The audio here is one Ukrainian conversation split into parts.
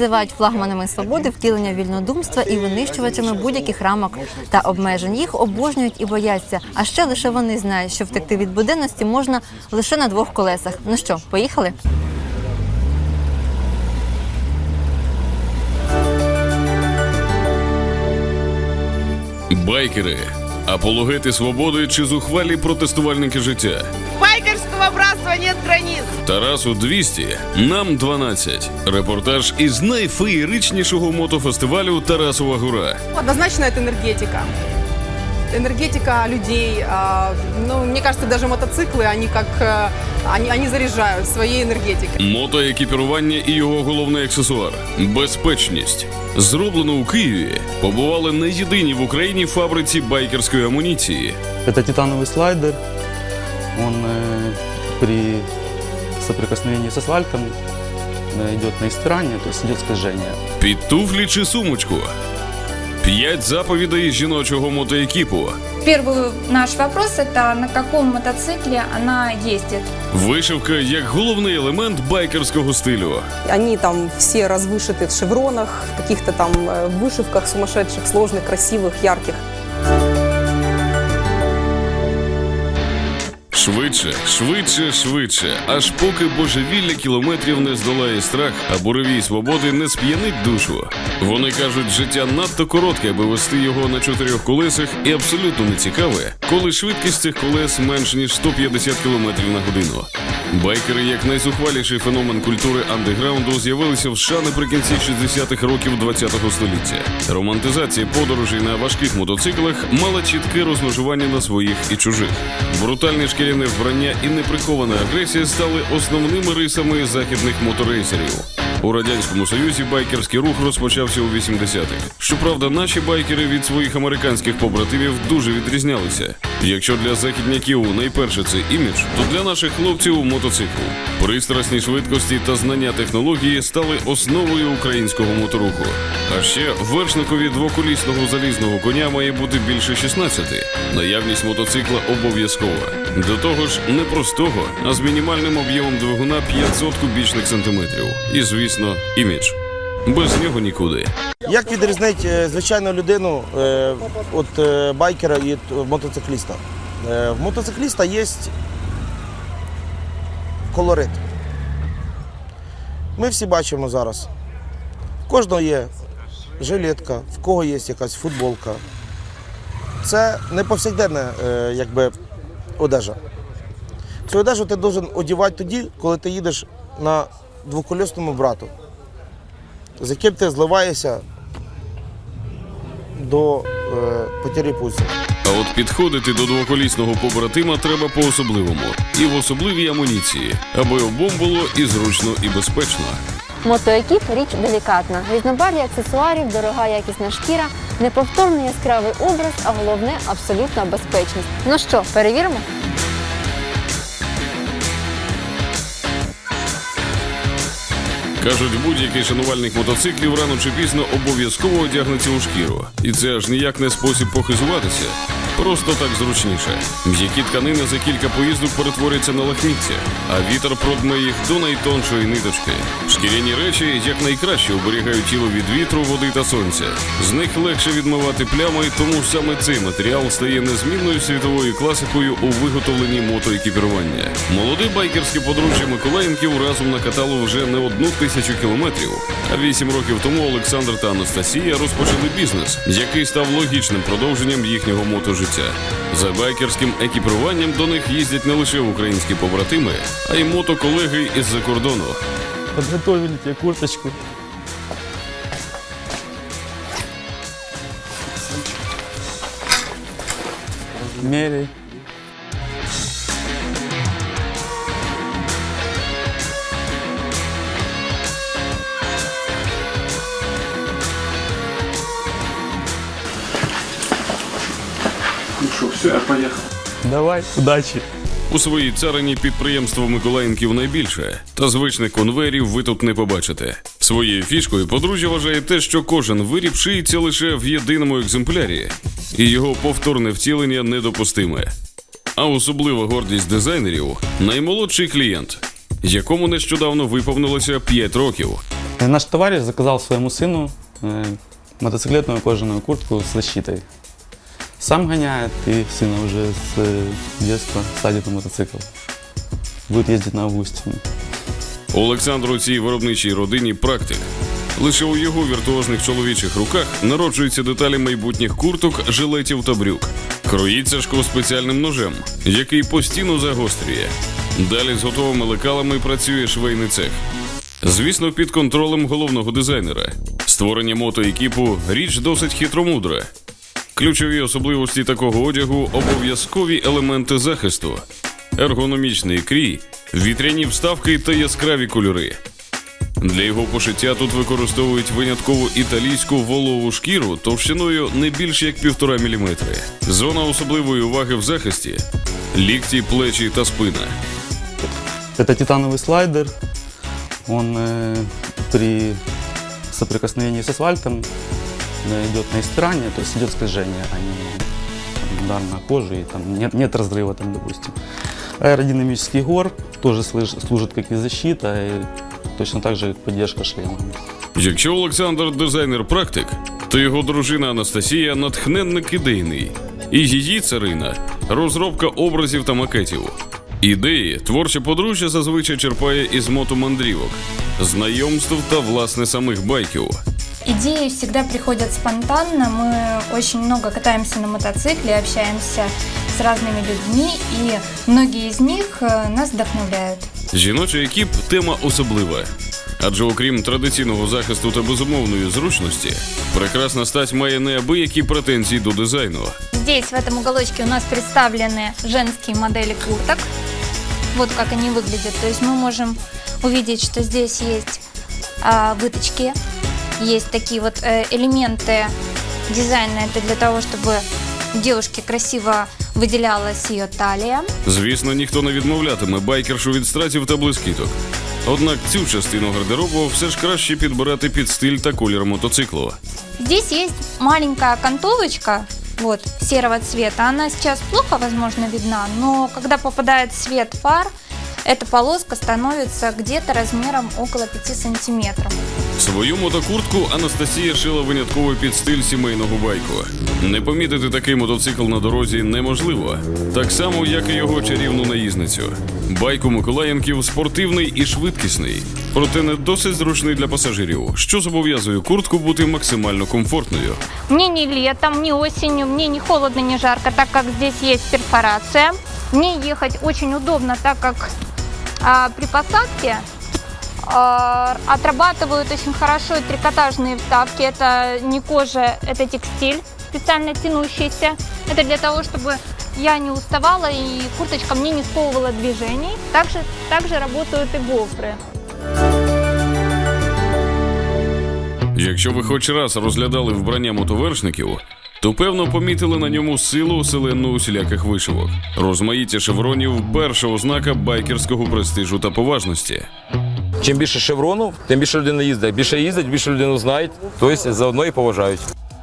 Називають флагманами свободи, втілення вільнодумства і винищувачами будь-яких рамок та обмежень. Їх обожнюють і бояться. А ще лише вони знають, що втекти від буденності можна лише на двох колесах. Ну що, поїхали? Байкери, апологети свободи чи зухвалі протестувальники життя. Байкерского братства нет границ. Тарасу 200, нам 12. Репортаж із найфеєричнішого мотофестивалю Тарасова Гора. Однозначно это энергетика. Энергетика людей. а, ну, мне кажется, даже мотоциклы, они как... э, Они, они заряжают своей энергетикой. Мотоекіпірування і його головний аксесуар безпечність. Зроблено у Києві. Побували не єдині в Україні фабриці байкерської амуніції. Это титановый слайдер. Он э, при соприкосновении с асфальтом э, идет на истирание, то есть идет скольжение. Під туфлі чи сумочку. П'ять заповідей жіночого мотоекіпу. Первый наш вопрос это на каком мотоцикле она ездит. Вишивка як головний елемент байкерського стилю. Они там все развышиты в шевронах, в каких-то там э, вышивках сумасшедших, сложных, красивых, ярких. Швидше, швидше, швидше, аж поки божевілля кілометрів не здолає страх, а буревій свободи не сп'янить душу. Вони кажуть, життя надто коротке, аби вести його на чотирьох колесах, і абсолютно не цікаве, коли швидкість цих колес менш ніж 150 км на годину. Байкери, як найзухваліший феномен культури андеграунду, з'явилися в США наприкінці 60-х років 20-го століття. Романтизація подорожей на важких мотоциклах мала чітке розмежування на своїх і чужих. Брутальне шкіряне вбрання і неприхована агресія стали основними рисами західних моторейсерів. У радянському союзі байкерський рух розпочався у 80-х. Щоправда, наші байкери від своїх американських побратимів дуже відрізнялися. Якщо для західняків найперше це імідж, то для наших хлопців мотоцикл. Пристрасні швидкості та знання технології стали основою українського моторуху. А ще вершникові двоколісного залізного коня має бути більше 16. Наявність мотоцикла обов'язкова. До того ж, не простого, а з мінімальним об'ємом двигуна 500 кубічних сантиметрів. І, звісно, імідж. Без нього нікуди. Як відрізнити е, звичайну людину е, від е, байкера і мотоцикліста? В мотоцикліста є колорит. Ми всі бачимо зараз. В кожного є жилетка, в кого є якась футболка. Це не повсякденна якби, одежа. Цю одежу ти повинен одягати тоді, коли ти їдеш на двоколісному брату, з яким ти зливаєшся до е, потері пульсу. А от підходити до двоколісного побратима треба по-особливому. І в особливій амуніції, аби обом було і зручно, і безпечно. Мотоекіп річ делікатна. Різнобар'я аксесуарів, дорога якісна шкіра, неповторний яскравий образ, а головне абсолютна безпечність. Ну що, перевіримо? Кажуть, будь-який шанувальник мотоциклів рано чи пізно обов'язково одягнеться у шкіру. І це аж ніяк не спосіб похизуватися. Просто так зручніше. М'які тканини за кілька поїздок перетворяться на лахміття, а вітер продме їх до найтоншої ниточки. Шкіряні речі якнайкраще оберігають тіло від вітру, води та сонця. З них легше відмивати плями, тому саме цей матеріал стає незмінною світовою класикою у виготовленні мотоекіпірування. Молоде байкерське подружжя Миколаїнків разом накатало вже не одну тисячу кілометрів. А вісім років тому Олександр та Анастасія розпочали бізнес, який став логічним продовженням їхнього мотожиття. За байкерським екіпіруванням до них їздять не лише українські побратими, а й мотоколеги із-за кордону. Підготовили тебе курточку. Меряй. все, я поехал. Давай, удачи. У своїй царині підприємство Миколаїнків найбільше, та звичних конвейерів ви тут не побачите. Своєю фішкою подружжя вважає те, що кожен виріб шиється лише в єдиному екземплярі, і його повторне втілення недопустиме. А особлива гордість дизайнерів наймолодший клієнт, якому нещодавно виповнилося 5 років. Э, Наш товарищ заказал своему сыну э, мотоциклетную кожаную куртку с защитой. Сам гоняет и сына уже с э, детства садит на мотоцикл. Будет ездить на Августине. Олександр у цій виробничій родині практик. Лише у його віртуозних чоловічих руках народжуються деталі майбутніх курток, жилетів та брюк. Кроїть Сашко спеціальним ножем, який постійно загострює. Далі з готовими лекалами працює швейний цех. Звісно, під контролем головного дизайнера. Створення мотоекіпу річ досить хитромудра. Ключові особливості такого одягу обов'язкові елементи захисту, ергономічний крій, вітряні вставки та яскраві кольори. Для його пошиття тут використовують виняткову італійську волову шкіру товщиною не більше як півтора міліметри. Зона особливої уваги в захисті лікті, плечі та спина. Это титановый слайдер. Он э, при соприкосновении с асфальтом э, идет на истирание, то есть идет скольжение, а не там, удар на кожу, и там нет, нет разрыва, там, допустим. Аэродинамический гор тоже слыж- служит как и защита, и точно так же как поддержка шлема. Якщо Олександр дизайнер практик, то його дружина Анастасія натхненник ідейний. І її царина розробка образів та макетів. Ідеї творче подружжя зазвичай черпає із мотомандрівок, знайомств та власне самих байків. Идеи всегда приходят спонтанно. Мы очень много катаемся на мотоцикле, общаемся с разными людьми, и многие из них э, нас вдохновляют. Жіночий екіп тема особлива. Адже окрім традиційного захисту та безумовної зручності, прекрасна стать має неабиякі претензії до дизайну. Здесь, в этом уголочке, у нас представлены женские модели курток. Вот как они выглядят. То есть мы можем увидеть, что здесь есть а, выточки, есть такие вот э, элементы дизайна. Это для того, чтобы у девушки красиво выделялась ее талия. Звісно, ніхто не відмовлятиме байкершу від стратів та блискіток. Однак цю частину гардеробу все ж краще підбирати під стиль та колір мотоциклу. Здесь есть маленькая окантовочка, вот, серого цвета. Она сейчас плохо, возможно, видна, но когда попадает свет фар, эта полоска становится где-то размером около 5 сантиметров. Свою мотокуртку Анастасія шила винятково під стиль сімейного байку. Не помітити такий мотоцикл на дорозі неможливо, так само, як і його чарівну наїзницю. Байк у Миколаїнків спортивний і швидкісний, проте не досить зручний для пасажирів, що зобов'язує куртку бути максимально комфортною. Мне не летом, не осенью, мне не холодно, не жарко, так как здесь есть перфорация. Мне ехать очень удобно, так как а, при посадке а, отрабатывают очень хорошо и трикотажные вставки. Это не кожа, это текстиль специально тянущийся. Это для того, чтобы я не уставала и курточка мне не сковывала движений. Также, также работают и гофры. Якщо ви хоч раз розглядали вбрання мотовершників, то певно помітили на ньому силу оселенну усіляких вишивок. Розмаїття шевронів перша ознака байкерського престижу та поважності. Чим більше шевронів, тим більше людина їздить. Більше їздить, більше людину знають, тобто заодно і поважають.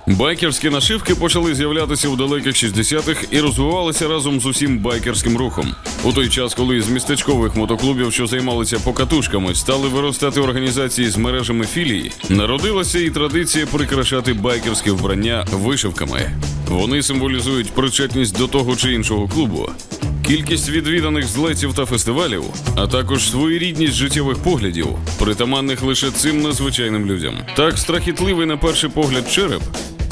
Байкерські нашивки почали з'являтися у далеких 60-х і розвивалися разом з усім байкерським рухом. У той час, коли з містечкових мотоклубів, що займалися покатушками, стали виростати організації з мережами філій, народилася і традиція прикрашати байкерське вбрання вишивками. Вони символізують причетність до того чи іншого клубу. Кількість відвіданих злетів та фестивалів, а також своєрідність життєвих поглядів, притаманних лише цим незвичайним людям. Так страхітливий на перший погляд череп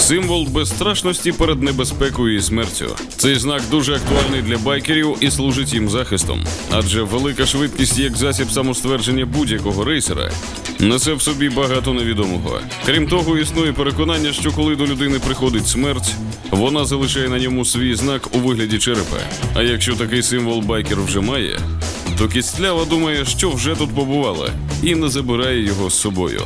символ безстрашності перед небезпекою і смертю. Цей знак дуже актуальний для байкерів і служить їм захистом, адже велика швидкість як засіб самоствердження будь-якого рейсера несе в собі багато невідомого. Крім того, існує переконання, що коли до людини приходить смерть, вона залишає на ньому свій знак у вигляді черепа. А якщо такий символ байкер вже має, то кістлява думає, що вже тут побувала, і не забирає його з собою.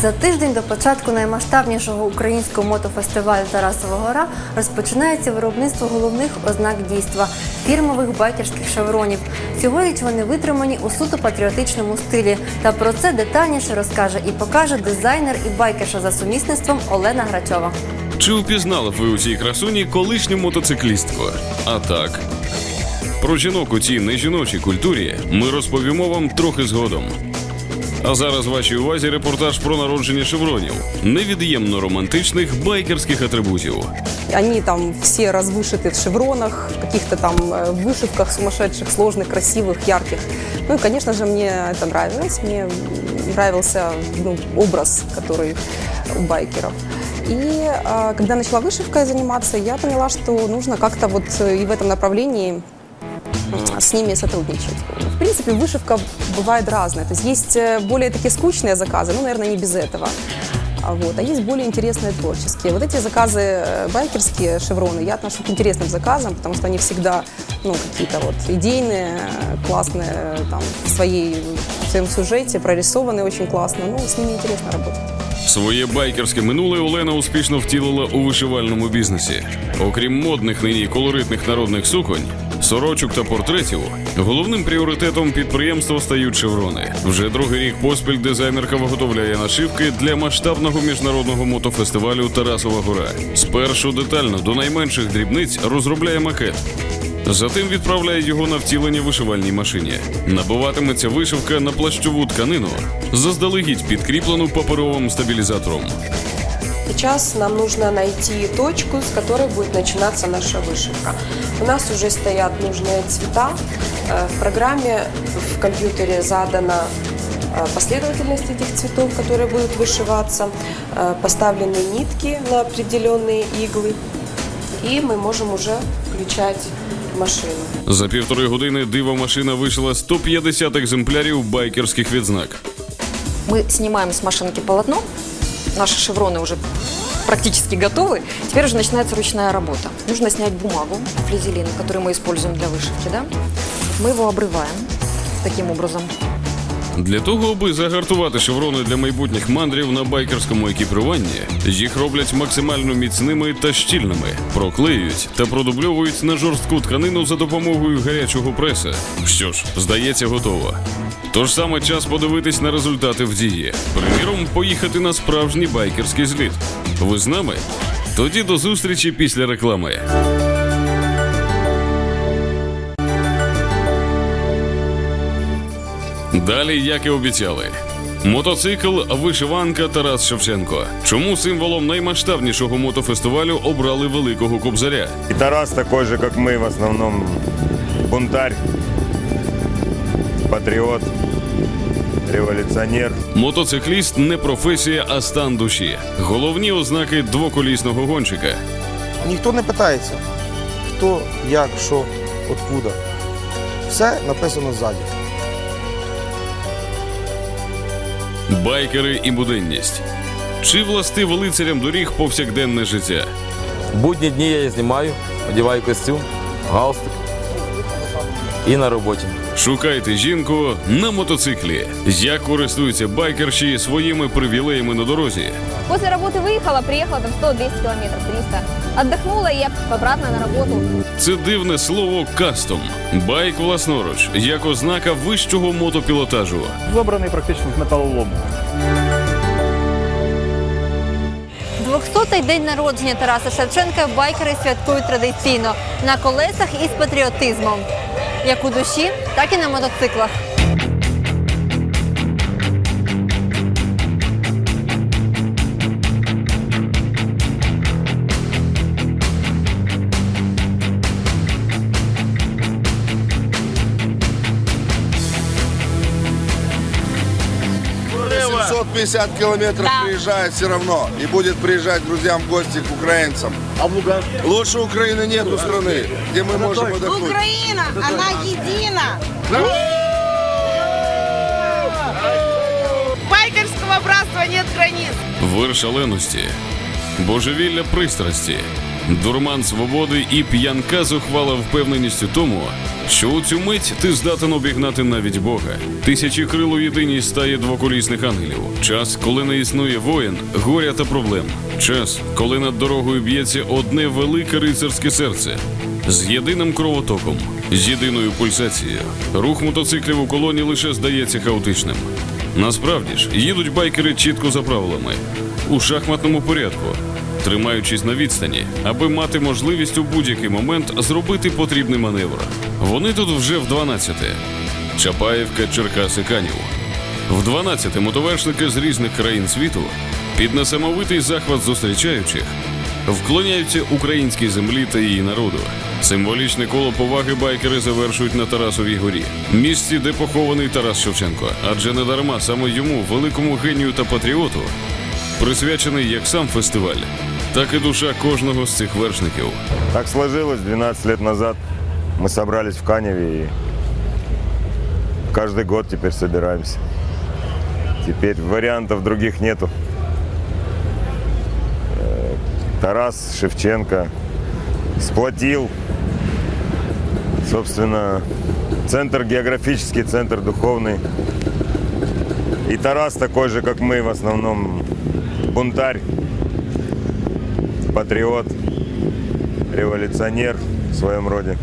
За тиждень до початку наймасштабнішого українського мотофестивалю Тарасова гора розпочинається виробництво головних ознак дійства фірмових байкерських шевронів. Цьогоріч вони витримані у суто патріотичному стилі. Та про це детальніше розкаже і покаже дизайнер і байкерша за сумісництвом Олена Грачова. Чи впізнали б ви у цій красуні колишню мотоциклістку? А так. Про жінок у цій нежіночій культурі ми розповімо вам трохи згодом. А зараз вашій увазі репортаж про народження шевронів, невід'ємно романтичних байкерських атрибутів. Они там все развышиты в шевронах, в каких-то там э, вышивках сумасшедших, сложных, красивых, ярких. Ну и, конечно же, мне это нравилось. Мне нравился ну, образ, который у байкеров. И а, когда начала вышивкой заниматься, я поняла, что нужно как-то вот э, и в этом направлении м, с ними сотрудничать. В принципе, вышивка бывает разная. То есть есть э, более такие скучные заказы, ну, наверное, не без этого. А Вот. А есть более интересные творческие. Вот эти заказы э, байкерские, шевроны, я отношу к интересным заказам, потому что они всегда ну, какие-то вот идейные, э, классные, э, там, в, своей, в своем сюжете, прорисованные очень классно. Ну, с ними интересно работать. Своє байкерське минуле Олена успішно втілила у вишивальному бізнесі. Окрім модних нині колоритних народних суконь, сорочок та портретів, головним пріоритетом підприємства стають шеврони. Вже другий рік поспіль дизайнерка виготовляє нашивки для масштабного міжнародного мотофестивалю Тарасова гора. Спершу детально до найменших дрібниць розробляє макет. Затим відправляє його на втілення вишивальній машині. Набиватиметься вишивка на плащову тканину, заздалегідь підкріплену паперовим стабілізатором. Сейчас нам нужно найти точку, с которой будет начинаться наша вышивка. У нас уже стоят нужные цвета. Э, В программе в компьютере задана э, последовательность этих цветов, которые будут вышиваться, э, поставлены нитки на определенные иглы, и мы можем уже включать машину. За півтори години дива машина вишила 150 екземплярів байкерських відзнак. Мы снимаем с машинки полотно, наши шевроны уже практически готовы. Теперь уже начинается ручная работа. Нужно снять бумагу, флизелин, который мы используем для вышивки. Да? Мы его обрываем таким образом. Для того, аби загартувати шеврони для майбутніх мандрів на байкерському екіпіруванні, їх роблять максимально міцними та щільними, проклеюють та продубльовують на жорстку тканину за допомогою гарячого преса. Що ж, здається, готово. Тож саме час подивитись на результати в дії. Приміром, поїхати на справжній байкерський зліт. Ви з нами? Тоді до зустрічі після реклами. Далі, як і обіцяли. Мотоцикл вишиванка Тарас Шевченко. Чому символом наймасштабнішого мотофестивалю обрали великого кобзаря? И Тарас такой же, как мы, в основном бунтарь, патриот, революционер. Мотоцикліст не професія, а стан душі. Головні ознаки двоколісного гонщика. Ніхто не питається, хто, як, що, откуда. Все написано ззаді. Байкери і буденність. Чи властиво лицарям доріг повсякденне життя? Будні дні я знімаю, одягаю костюм, галстук і на роботі. Шукайте жінку на мотоциклі. Як користуються байкерші своїми привілеями на дорозі? После работы выехала, приехала там 100-200 километров, 300. Отдохнула и обратно на работу. Це дивне слово кастом. Байк власноруч, як ознака вищого мотопілотажу. Забраний практично з металолому. 200-й день народження Тараса Шевченка байкери святкують традиційно на колесах і з патріотизмом. Як у душі, так і на мотоциклах. Королева. 750 километров приезжает все равно. И будет приезжать друзьям в гости к украинцам. А в Луганск? Лучше Украины нету страны, где мы можем отдохнуть. Украина, она едина. Байкерского братства нет границ. Вир шаленості, божевілля пристрасті, дурман свободи і п'янка зухвала впевненість у тому, що у цю мить ти здатен обігнати навіть Бога. Тисячі крил у єдиній стаї двоколісних ангелів. Час, коли не існує воїн, горя та проблем. Час, коли над дорогою б'ється одне велике рицарське серце. З єдиним кровотоком, з єдиною пульсацією. Рух мотоциклів у колоні лише здається хаотичним. Насправді ж, їдуть байкери чітко за правилами, у шахматному порядку, тримаючись на відстані, аби мати можливість у будь-який момент зробити потрібний маневр. Вони тут вже в 12. Чапаєвка, Черкаси, Канів. В 12 мотовершники з різних країн світу під несамовитий захват зустрічаючих вклоняються українській землі та її народу. Символічне коло поваги байкери завершують на Тарасовій горі, місці, де похований Тарас Шевченко. Адже не дарма саме йому, великому генію та патріоту, присвячений як сам фестиваль, так і душа кожного з цих вершників. Так сложилось, 12 лет назад мы собрались в Каневе и каждый год теперь собираемся. Теперь вариантов других нету. Э, Тарас Шевченко сплотил, собственно, центр географический, центр духовный. И Тарас такой же, как мы, в основном бунтарь, патриот, революционер в своем роде.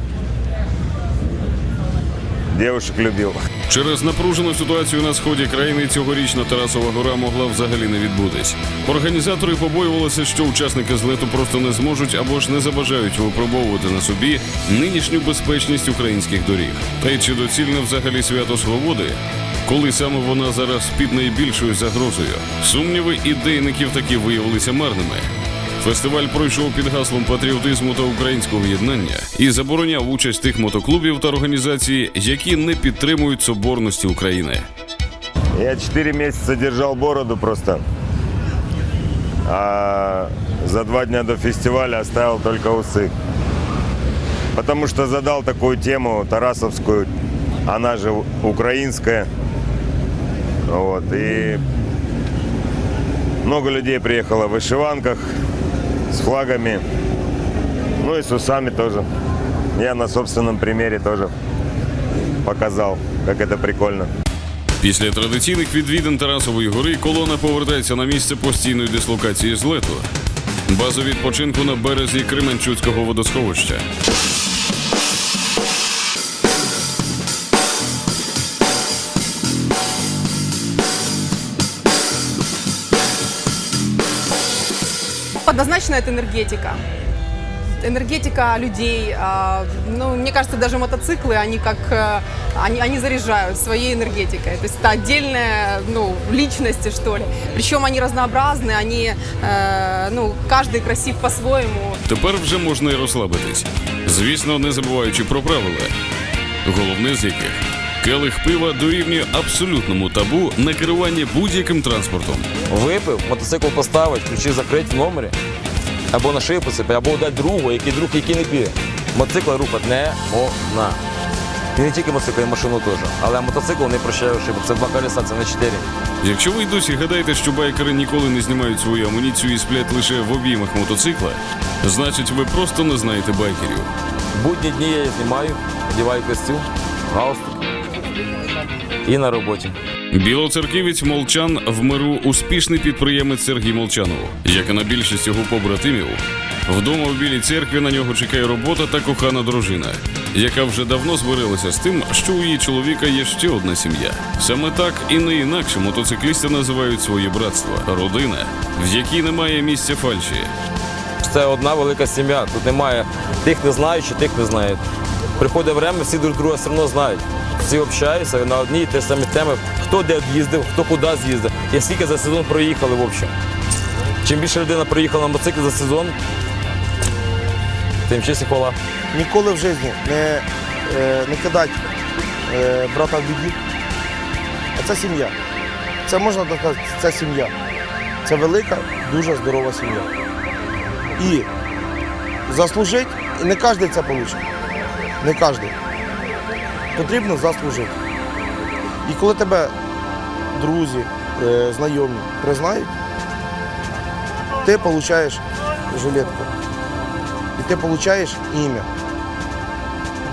Девушек любил. Через напружену ситуацію на сході країни цьогорічна Тарасова гора могла взагалі не відбутись. Організатори побоювалися, що учасники злету просто не зможуть або ж не забажають випробовувати на собі нинішню безпечність українських доріг. Та й чи доцільне взагалі свято свободи, коли саме вона зараз під найбільшою загрозою? Сумніви ідейників таки виявилися марними. Фестиваль пройшов під гаслом патріотизму та українського єднання і забороняв участь тих мотоклубів та організацій, які не підтримують соборності України. Я 4 месяца держал бороду просто. А за два дня до фестиваля оставил только усы. Потому что задал такую тему тарасовскую, она же украинская. Вот, и много людей приехало в вышиванках, с флагами, ну и с усами тоже. Я на собственном примере тоже показал, как это прикольно. Після традиційних відвідин Тарасової гори колона повертається на місце постійної дислокації злету. Базу відпочинку на березі Кременчуцького водосховища. Однозначно это энергетика. Энергетика людей. а, Ну, мне кажется, даже мотоциклы, они как э, они, они заряжают своей энергетикой. То есть это отдельная ну, личности, что ли. Причем они разнообразны, они, э, ну, каждый красив по-своему. Тепер вже можна й розслабитись. Звісно, не забуваючи про правила. Головне з яких келих пива дорівнює абсолютному табу на керування будь-яким транспортом. Випив, мотоцикл поставить, ключі закрити в номері, або на шию посипати, або дати другу, який друг, який не п'є. Мотоцикл рухати не можна. І не тільки мотоцикл, і машину теж. Але мотоцикл не прощає ошибок. Це два колеса, це не чотири. Якщо ви й досі гадаєте, що байкери ніколи не знімають свою амуніцію і сплять лише в обіймах мотоцикла, значить ви просто не знаєте байкерів. Будні дні я її знімаю, одягаю костюм, галстук і на роботі. Білоцерківець Молчан в миру успішний підприємець Сергій Молчанов. Як і на більшість його побратимів, вдома в білій церкві на нього чекає робота та кохана дружина, яка вже давно змирилася з тим, що у її чоловіка є ще одна сім'я. Саме так і не інакше мотоциклісти називають своє братство родина, в якій немає місця фальші. Це одна велика сім'я. Тут немає тих не знаючих, тих не знають. Приходить время, всі друг друга все одно знають. Всі общаються на одній і ті самі теми, хто де їздив, хто куди з'їздив, і скільки за сезон проїхали в общем. Чим більше людина проїхала на мотоциклі за сезон, тим честь і хвала. Ніколи в житті не, е, не кидати е, брата в біді. А це сім'я. Це можна так сказати, це сім'я. Це велика, дуже здорова сім'я. І заслужити, не кожен це получить. Не кожен. Потрібно заслужити. І коли тебе друзі, е, знайомі признають, ти отримуєш жилетку. І ти отримуєш ім'я.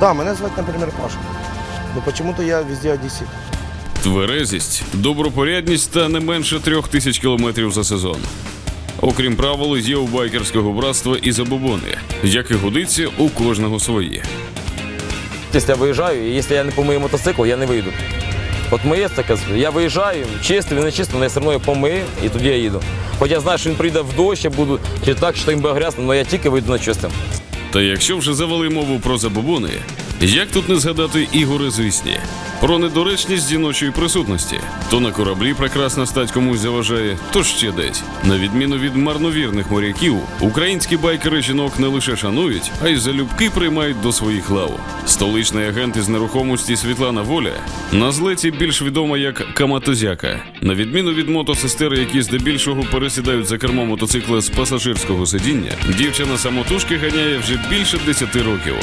Да, мене звати, наприклад, Паша. Но почему-то я везде одесит. Тверезість, добропорядність та не менше трьох тисяч кілометрів за сезон. Окрім правил, є у байкерського братства і забобони, як і годиться у кожного свої. Якщо я виїжджаю, і якщо я не помию мотоцикл, я не вийду. От моє таке, я виїжджаю, чистий, не чистий, але я все одно помию і тоді я їду. Хоч я знаю, що він прийде в дощ, я буду чи так, що так буде грязно, але я тільки вийду на чистим. Та якщо вже завели мову про забобони, як тут не згадати ігори звісні? Про недоречність жіночої присутності. То на кораблі прекрасна стать комусь заважає, то ще десь. На відміну від марновірних моряків, українські байкери жінок не лише шанують, а й залюбки приймають до своїх лав. Столичний агент із нерухомості Світлана Воля на злеті більш відома як Каматозяка. На відміну від мотосестер, які здебільшого пересідають за кермо мотоцикла з пасажирського сидіння, дівчина самотужки ганяє вже більше 10 років.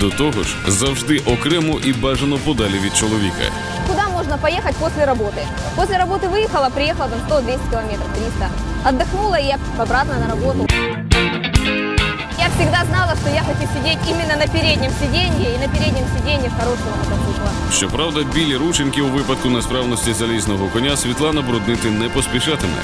До того ж, завжди окремо і бажано подалі від чоловіка. Куда можно поехать после работы? После работы выехала, приехала там 100-200 километров, 300. Отдохнула и обратно на работу. Я всегда знала, что я хочу сидеть именно на переднем сиденье и на переднем сиденье хорошего мотоцикла. Щоправда, білі рученьки у випадку несправності залізного коня Світлана бруднити не поспішатиме.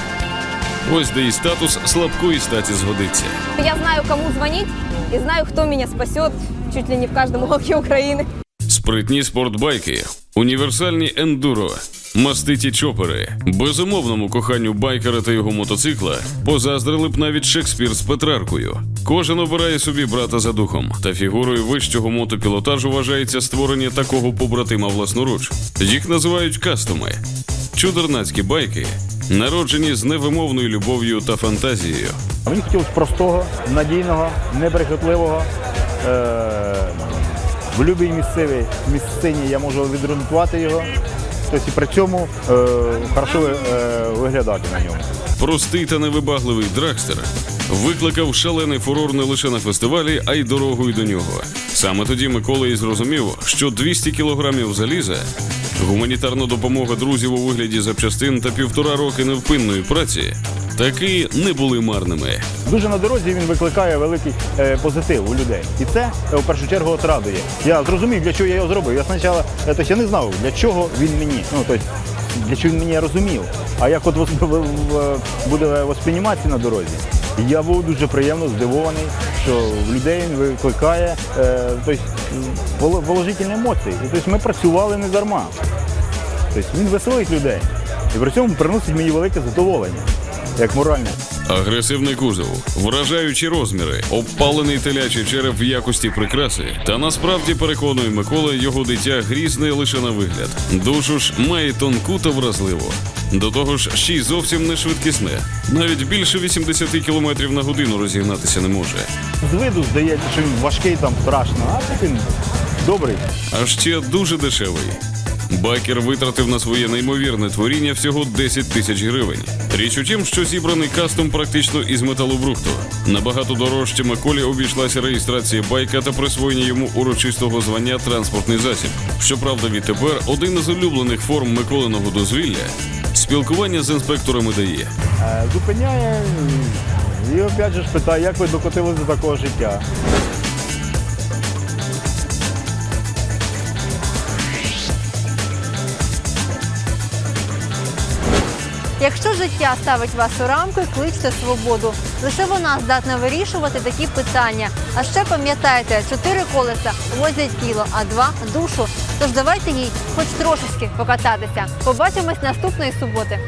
Ось де і статус слабкої статі згодиться. Я знаю, кому звонить и знаю, кто меня спасет чуть ли не в каждом уголке Украины. Спритні спортбайки, універсальні ендуро, маститі чопери, безумовному коханню байкера та його мотоцикла позаздрили б навіть Шекспір з Петраркою. Кожен обирає собі брата за духом, та фігурою вищого мотопілотажу вважається створення такого побратима власноруч. Їх називають кастоми. Чудернацькі байки, народжені з невимовною любов'ю та фантазією. Мені хотілося простого, надійного, неприхотливого. Е- в будь-якій місцевій місцині я можу відремонтувати його. Тобто і при цьому е- хорошо е- виглядати на ньому. Простий та невибагливий драгстер викликав шалений фурор не лише на фестивалі, а й дорогою до нього. Саме тоді Микола і зрозумів, що 200 кілограмів заліза, гуманітарна допомога друзів у вигляді запчастин та півтора роки невпинної праці таки не були марними. Дуже на дорозі він викликає великий е, позитив у людей. І це е, в першу чергу от радує. Я зрозумів, для чого я його зробив. Я спочатку тобто, я не знав, для чого він мені. Ну, тобто, для чого він мені розумів. А як от буде восприйматися на дорозі, я був дуже приємно здивований, що в людей він викликає е, тобто, положительні емоції. Тобто, ми працювали не дарма. Тобто, він веселить людей. І при цьому приносить мені велике задоволення, як моральне. Агресивний кузов, вражаючі розміри, обпалений телячий череп в якості прикраси. Та насправді переконує Микола, його дитя грізне лише на вигляд. Душу ж має тонку та вразливу. До того ж, ще й зовсім не швидкісне. Навіть більше 80 км на годину розігнатися не може. З виду здається, що він важкий там страшно, а так він добрий. А ще дуже дешевий. Байкер витратив на своє неймовірне творіння всього 10 тисяч гривень. Річ у тім, що зібраний кастом практично із металобрухту. Набагато дорожче Миколі обійшлася реєстрація байка та присвоєння йому урочистого звання транспортний засіб. Щоправда, відтепер один із улюблених форм Миколиного дозвілля спілкування з інспекторами дає. Е, Зупиняє і опять же питає, як ви докотилися до такого життя. Якщо життя ставить вас у рамки, кличте свободу. Лише вона здатна вирішувати такі питання. А ще пам'ятайте, чотири колеса возять тіло, а два душу. Тож давайте їй хоч трошечки покататися. Побачимось наступної суботи.